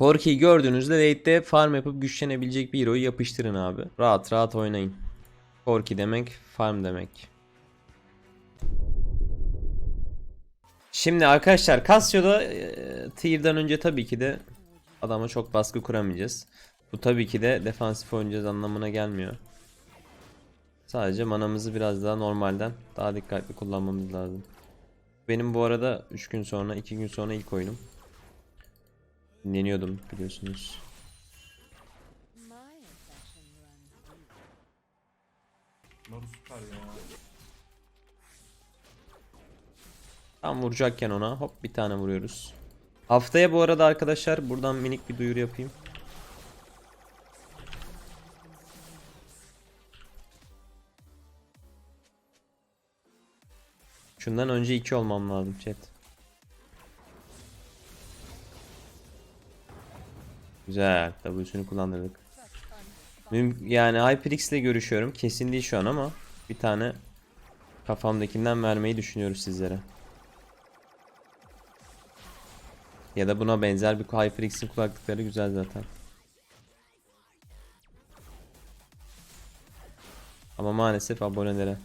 Korki'yi gördüğünüzde late'de farm yapıp güçlenebilecek bir hero'yu yapıştırın abi. Rahat rahat oynayın. Korki demek farm demek. Şimdi arkadaşlar Cassio'da e, tier'dan önce tabii ki de adama çok baskı kuramayacağız. Bu tabii ki de defansif oynayacağız anlamına gelmiyor. Sadece manamızı biraz daha normalden daha dikkatli kullanmamız lazım. Benim bu arada 3 gün sonra 2 gün sonra ilk oyunum. Dinleniyordum biliyorsunuz. Naru süper ya. Tam vuracakken ona hop bir tane vuruyoruz. Haftaya bu arada arkadaşlar buradan minik bir duyuru yapayım. Şundan önce 2 olmam lazım chat. Güzel. W'sünü kullandırdık. Yani HyperX ile görüşüyorum. Kesin değil şu an ama bir tane kafamdakinden vermeyi düşünüyoruz sizlere. Ya da buna benzer bir HyperX'in kulaklıkları güzel zaten. Ama maalesef abonelere.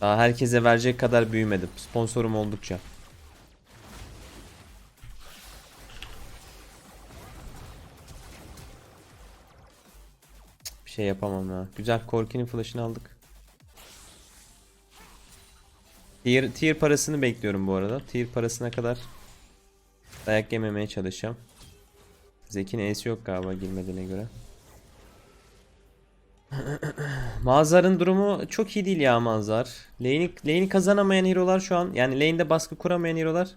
Daha herkese verecek kadar büyümedim. Sponsorum oldukça. Şey yapamam ya. Güzel Korki'nin flash'ını aldık. Tier, tier parasını bekliyorum bu arada. Tier parasına kadar dayak yememeye çalışacağım. Zeki'nin E'si yok galiba girmediğine göre. Mazhar'ın durumu çok iyi değil ya Mazhar. Lane'i, lane'i kazanamayan hero'lar şu an yani lane'de baskı kuramayan hero'lar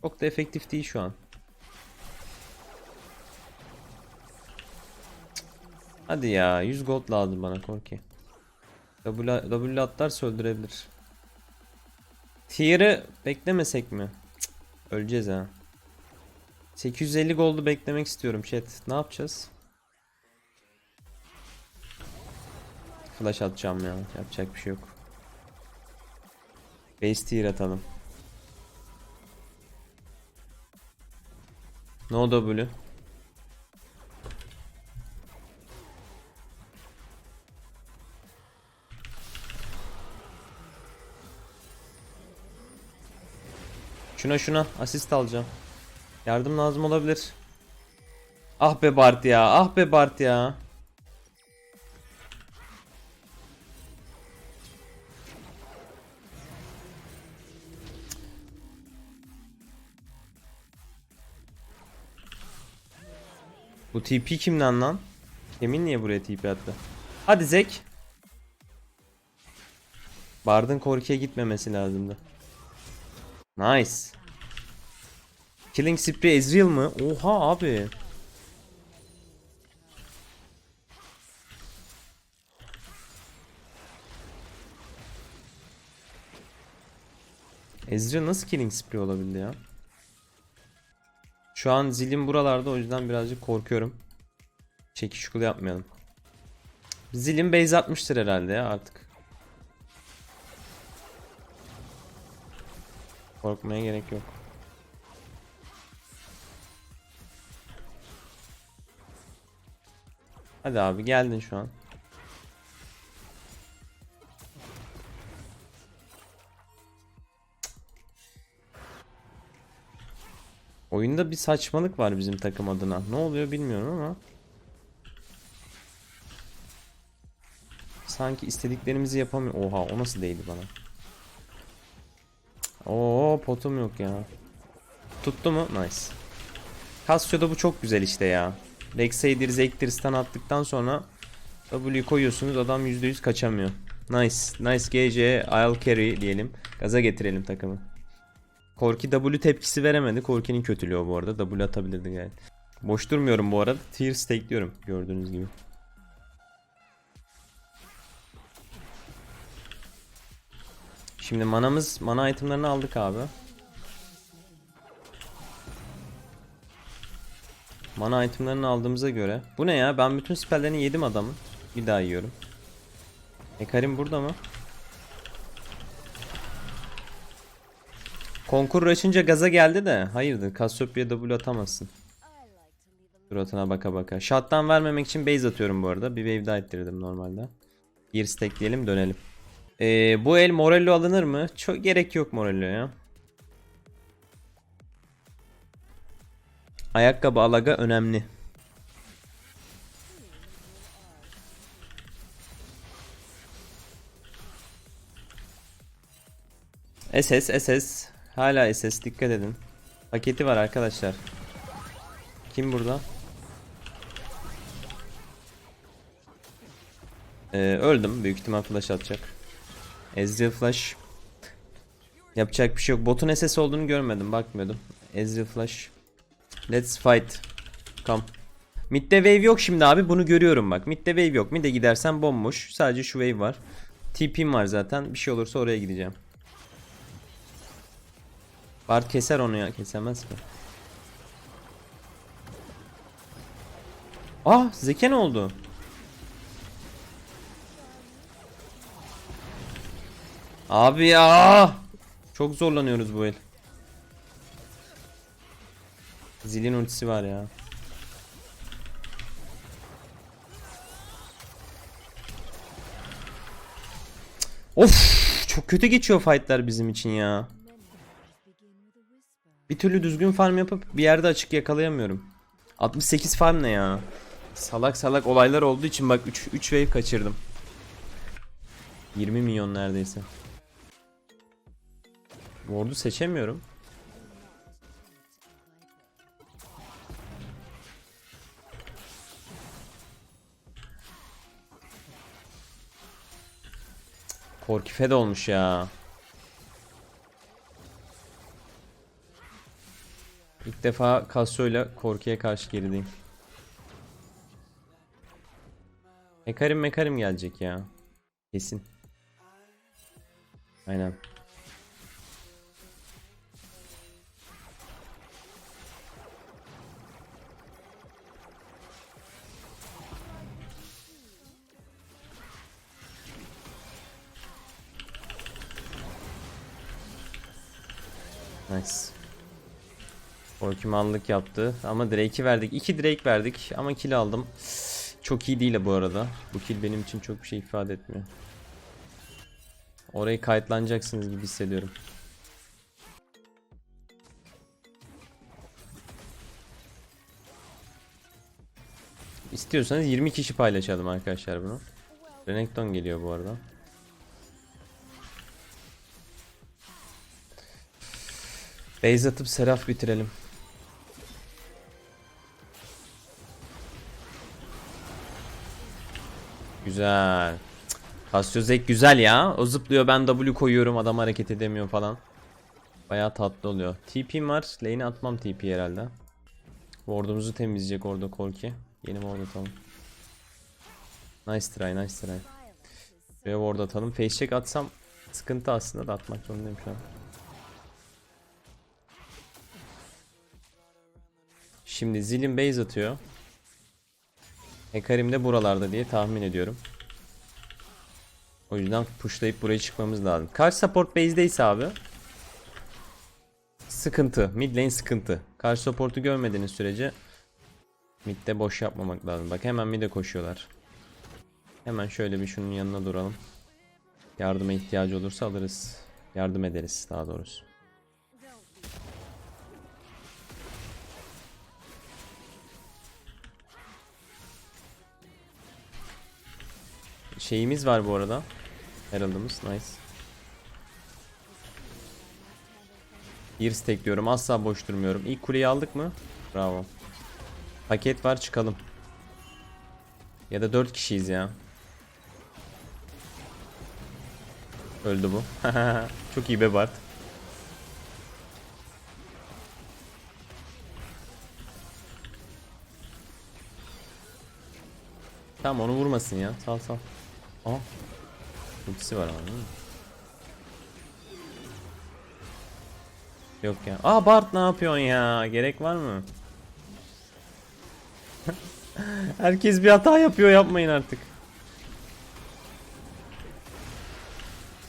çok da efektif değil şu an. Hadi ya 100 gold lazım bana Korki. W, W atlarsa öldürebilir. Tier'ı beklemesek mi? Cık, öleceğiz ha. 850 gold'u beklemek istiyorum chat. Ne yapacağız? Flash atacağım ya. Yapacak bir şey yok. Base tier atalım. No W. Şuna şuna asist alacağım. Yardım lazım olabilir. Ah be Bart ya. Ah be Bart ya. Bu TP kimden lan? Emin niye buraya TP attı? Hadi Zek. Bard'ın Korki'ye gitmemesi lazımdı. Nice. Killing Spree Ezreal mı? Oha abi. Ezreal nasıl Killing Spree olabildi ya? Şu an zilim buralarda o yüzden birazcık korkuyorum. Çekiş kulu yapmayalım. Zilim base atmıştır herhalde ya artık. Korkmaya gerek yok. Hadi abi geldin şu an. Oyunda bir saçmalık var bizim takım adına. Ne oluyor bilmiyorum ama. Sanki istediklerimizi yapamıyor. Oha o nasıl değdi bana? Oo potum yok ya. Tuttu mu? Nice. Cassio'da bu çok güzel işte ya. Rek'Sai'dir, Zek'tir stun attıktan sonra W'yu koyuyorsunuz adam %100 kaçamıyor. Nice. Nice GC I'll carry diyelim. Gaza getirelim takımı. Korki W tepkisi veremedi. Korki'nin kötülüğü bu arada. W atabilirdi gayet. Boş durmuyorum bu arada. Tier stakeliyorum gördüğünüz gibi. Şimdi manamız, mana itemlerini aldık abi. Mana itemlerini aldığımıza göre. Bu ne ya? Ben bütün spelllerini yedim adamın. Bir daha yiyorum. E Karim burada mı? Konkur açınca gaza geldi de. Hayırdır Cassiopeia W atamazsın. Suratına baka baka. Shot'tan vermemek için base atıyorum bu arada. Bir wave daha ettirdim normalde. Bir stack diyelim dönelim. Ee, bu el Morello alınır mı? Çok gerek yok Morello'ya. Ayakkabı alaga önemli. SS SS hala SS dikkat edin. Paketi var arkadaşlar. Kim burada? Ee, öldüm. Büyük ihtimal flash atacak. Ezreal flash. Yapacak bir şey yok. Botun SS olduğunu görmedim. Bakmıyordum. Ezreal flash. Let's fight. Come. Mid'de wave yok şimdi abi. Bunu görüyorum bak. Mid'de wave yok. Mid'e gidersen bomboş. Sadece şu wave var. TP'm var zaten. Bir şey olursa oraya gideceğim. Bart keser onu ya. Kesemez mi? Ah Zeke ne oldu? Abi ya. Çok zorlanıyoruz bu el. Zilin ultisi var ya. Of çok kötü geçiyor fightlar bizim için ya. Bir türlü düzgün farm yapıp bir yerde açık yakalayamıyorum. 68 farm ne ya? Salak salak olaylar olduğu için bak 3 3 wave kaçırdım. 20 milyon neredeyse. Ward'u seçemiyorum. Korki fed olmuş ya. İlk defa Casio ile Korki'ye karşı gerideyim. Mekarim mekarim gelecek ya. Kesin. Aynen. Nice. Korkimanlık yaptı ama Drake'i verdik. 2 Drake verdik ama kill aldım. Çok iyi değil bu arada. Bu kill benim için çok bir şey ifade etmiyor. Orayı kayıtlanacaksınız gibi hissediyorum. İstiyorsanız 20 kişi paylaşalım arkadaşlar bunu. Renekton geliyor bu arada. Base atıp Seraf bitirelim. Güzel. Casio Zek güzel ya. O zıplıyor ben W koyuyorum adam hareket edemiyor falan. Baya tatlı oluyor. TP'm var. Lane'e atmam TP herhalde. Ward'umuzu temizleyecek orada Korki. Yeni ward atalım. Nice try nice try. Şuraya ward atalım. Face check atsam sıkıntı aslında da atmak zorundayım şu an. Şimdi Zilin base atıyor. Hekarim de buralarda diye tahmin ediyorum. O yüzden pushlayıp buraya çıkmamız lazım. Karşı support base'deyse abi sıkıntı. Mid lane sıkıntı. Karşı support'u görmediğiniz sürece midde boş yapmamak lazım. Bak hemen mid'e koşuyorlar. Hemen şöyle bir şunun yanına duralım. Yardıma ihtiyacı olursa alırız. Yardım ederiz daha doğrusu. Şeyimiz var bu arada. Herald'ımız nice. Bir stack diyorum asla boş durmuyorum. İlk kuleyi aldık mı? Bravo. Paket var çıkalım. Ya da 4 kişiyiz ya. Öldü bu. Çok iyi be Bart. Tamam onu vurmasın ya. Sal sal. Aa. Ultisi var ama değil mi? Yok ya. Aa Bart ne yapıyorsun ya? Gerek var mı? Herkes bir hata yapıyor yapmayın artık.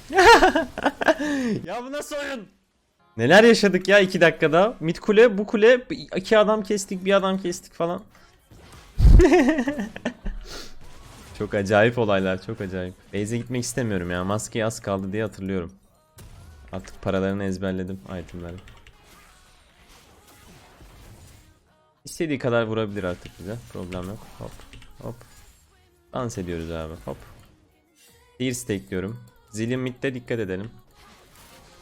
ya bu nasıl oyun? Neler yaşadık ya 2 dakikada. Mid kule, bu kule, iki adam kestik, bir adam kestik falan. çok acayip olaylar, çok acayip. Base'e gitmek istemiyorum ya. Maskeye az kaldı diye hatırlıyorum. Artık paralarını ezberledim itemları. İstediği kadar vurabilir artık bize. Problem yok. Hop. Hop. Dans ediyoruz abi. Hop. Bir diyorum. Zilin midde dikkat edelim.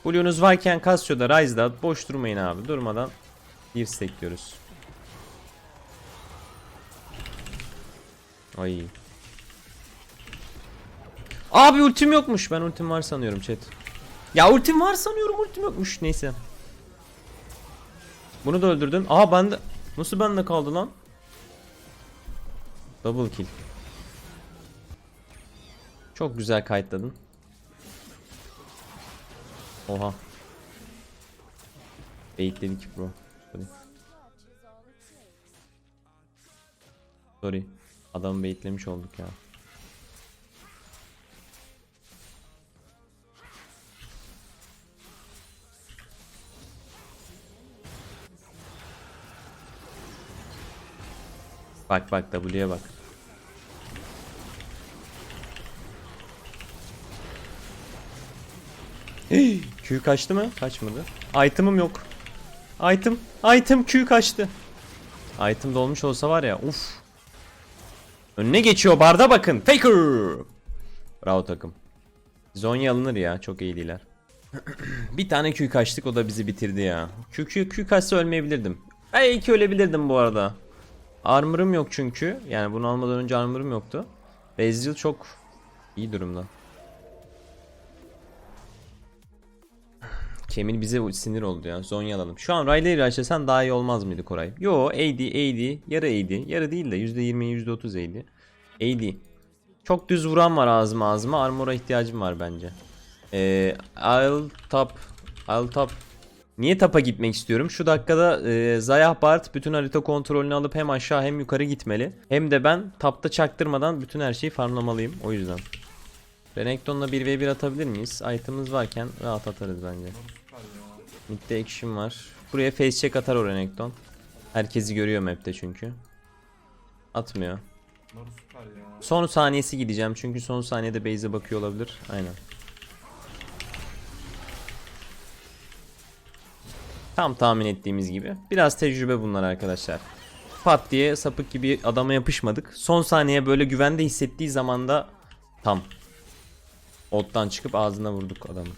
Blue'nuz varken Cassio'da Ryze'da boş durmayın abi. Durmadan bir diyoruz. Ay. Abi ultim yokmuş. Ben ultim var sanıyorum chat. Ya ultim var sanıyorum ultim yokmuş. Neyse. Bunu da öldürdüm. Aa bende. Nasıl bende kaldı lan? Double kill. Çok güzel kayıtladın. Oha. Baitledik bro. Sorry. Sorry. Adamı baitlemiş olduk ya. Bak bak W'ye bak. Hey, Q kaçtı mı? Kaçmadı. Item'ım yok. Item. Item Q kaçtı. Item dolmuş olsa var ya uf. Önüne geçiyor barda bakın. Faker. Bravo takım. Zonya alınır ya. Çok iyi değiller. bir tane Q kaçtık o da bizi bitirdi ya. Q, Q, Q kaçsa ölmeyebilirdim. Belki ölebilirdim bu arada. Armor'ım yok çünkü. Yani bunu almadan önce armor'ım yoktu. Bezil çok iyi durumda. Kemil bize sinir oldu ya. Zonya alalım. Şu an Riley'i açasan daha iyi olmaz mıydı Koray? Yo AD AD yarı AD. Yarı değil de %20 %30 AD. AD. Çok düz vuran var ağzıma ağzıma. Armor'a ihtiyacım var bence. Ee, I'll top. I'll top. Niye tapa gitmek istiyorum? Şu dakikada e, Zayah Bart bütün harita kontrolünü alıp hem aşağı hem yukarı gitmeli. Hem de ben tapta çaktırmadan bütün her şeyi farmlamalıyım. O yüzden. Renekton'la 1v1 atabilir miyiz? Item'ımız varken rahat atarız bence. Mid'de action var. Buraya face check atar o Renekton. Herkesi görüyor map'te çünkü. Atmıyor. Son saniyesi gideceğim çünkü son saniyede base'e bakıyor olabilir. Aynen. Tam tahmin ettiğimiz gibi. Biraz tecrübe bunlar arkadaşlar. Pat diye sapık gibi adama yapışmadık. Son saniye böyle güvende hissettiği zaman da tam. Ottan çıkıp ağzına vurduk adamı.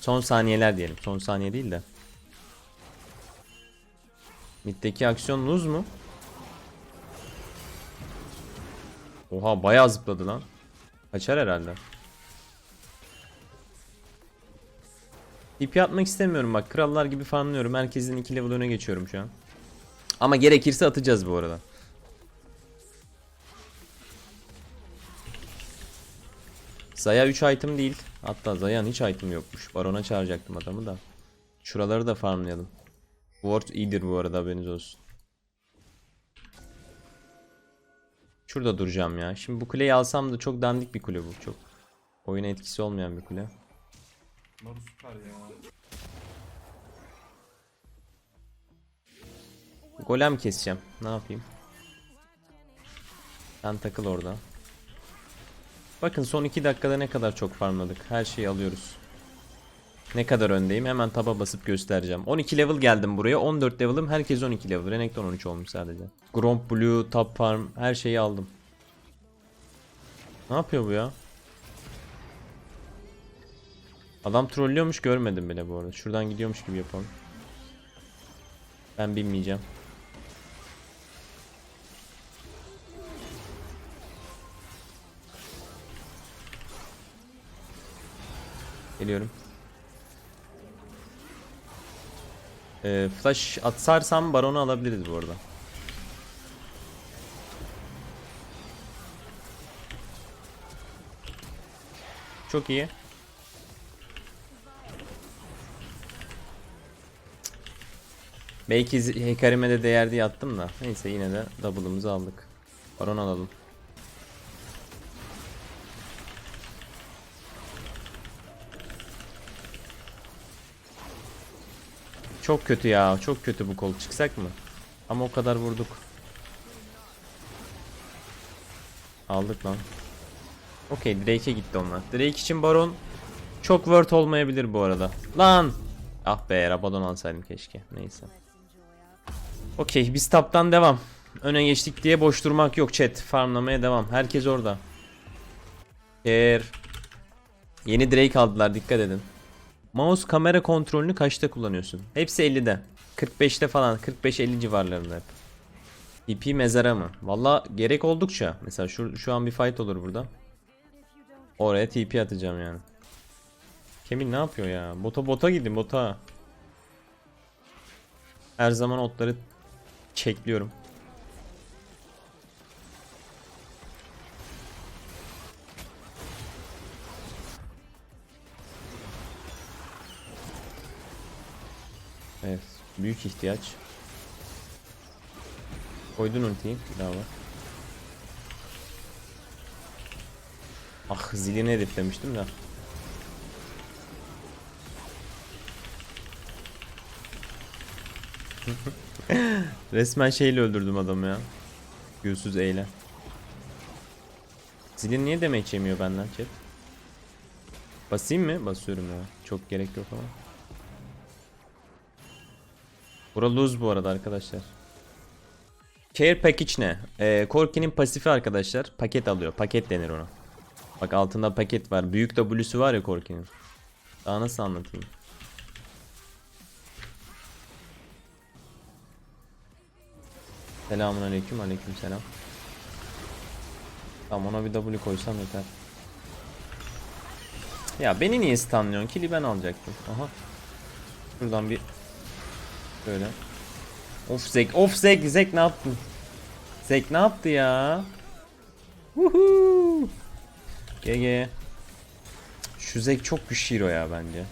Son saniyeler diyelim. Son saniye değil de. Mid'deki aksiyon lose mu? Oha bayağı zıpladı lan. Kaçar herhalde. TP atmak istemiyorum bak. Krallar gibi farmlıyorum. Herkesin 2 level öne geçiyorum şu an. Ama gerekirse atacağız bu arada. Zaya 3 item değil. Hatta Zaya'nın hiç item yokmuş. Barona çağıracaktım adamı da. Şuraları da farmlayalım. Ward iyidir bu arada haberiniz olsun. Şurada duracağım ya. Şimdi bu kuleyi alsam da çok dandik bir kule bu. Çok oyuna etkisi olmayan bir kule. Naru süper ya. Golem keseceğim. Ne yapayım? Sen takıl orada. Bakın son 2 dakikada ne kadar çok farmladık. Her şeyi alıyoruz. Ne kadar öndeyim hemen taba basıp göstereceğim. 12 level geldim buraya. 14 level'ım. Herkes 12 level. Renekton 13 olmuş sadece. Gromp Blue, Top Farm her şeyi aldım. Ne yapıyor bu ya? Adam trollüyormuş görmedim bile bu arada. Şuradan gidiyormuş gibi yapalım. Ben binmeyeceğim. Geliyorum. Ee, flash atsarsam baronu alabiliriz bu arada. Çok iyi. Belki Hekarim'e de değer diye attım da. Neyse yine de double'ımızı aldık. Baron alalım. Çok kötü ya. Çok kötü bu kol. Çıksak mı? Ama o kadar vurduk. Aldık lan. Okey Drake'e gitti onlar. Drake için Baron çok worth olmayabilir bu arada. Lan! Ah be Rabadon alsaydım keşke. Neyse. Okey biz taptan devam. Öne geçtik diye boş durmak yok chat. Farmlamaya devam. Herkes orada. Eğer Yeni Drake aldılar dikkat edin. Mouse kamera kontrolünü kaçta kullanıyorsun? Hepsi 50'de. 45'te falan 45-50 civarlarında hep. TP mezara mı? Valla gerek oldukça. Mesela şu, şu an bir fight olur burada. Oraya TP atacağım yani. Kemil ne yapıyor ya? Bota bota gidin bota. Her zaman otları çekliyorum. Evet. Büyük ihtiyaç. Koydun ultiyi. Var. Ah zilini hedeflemiştim de. Resmen şeyle öldürdüm adamı ya. Gülsüz eyle. Zilin niye demek yemiyor benden chat? Basayım mı? Basıyorum ya. Çok gerek yok ama. Bura lose bu arada arkadaşlar. Care package ne? Ee, Corki'nin pasifi arkadaşlar. Paket alıyor. Paket denir ona. Bak altında paket var. Büyük W'su var ya Corki'nin. Daha nasıl anlatayım? Selamun aleyküm. Aleyküm selam. Tamam ona bir W koysam yeter. Ya beni niye stunlıyorsun? Kili ben alacaktım. Aha. Şuradan bir Böyle. Of Zek, of Zek, Zek ne yaptın? Zek ne yaptı ya? Woohoo! GG. Şu Zek çok güçlü hero ya bence.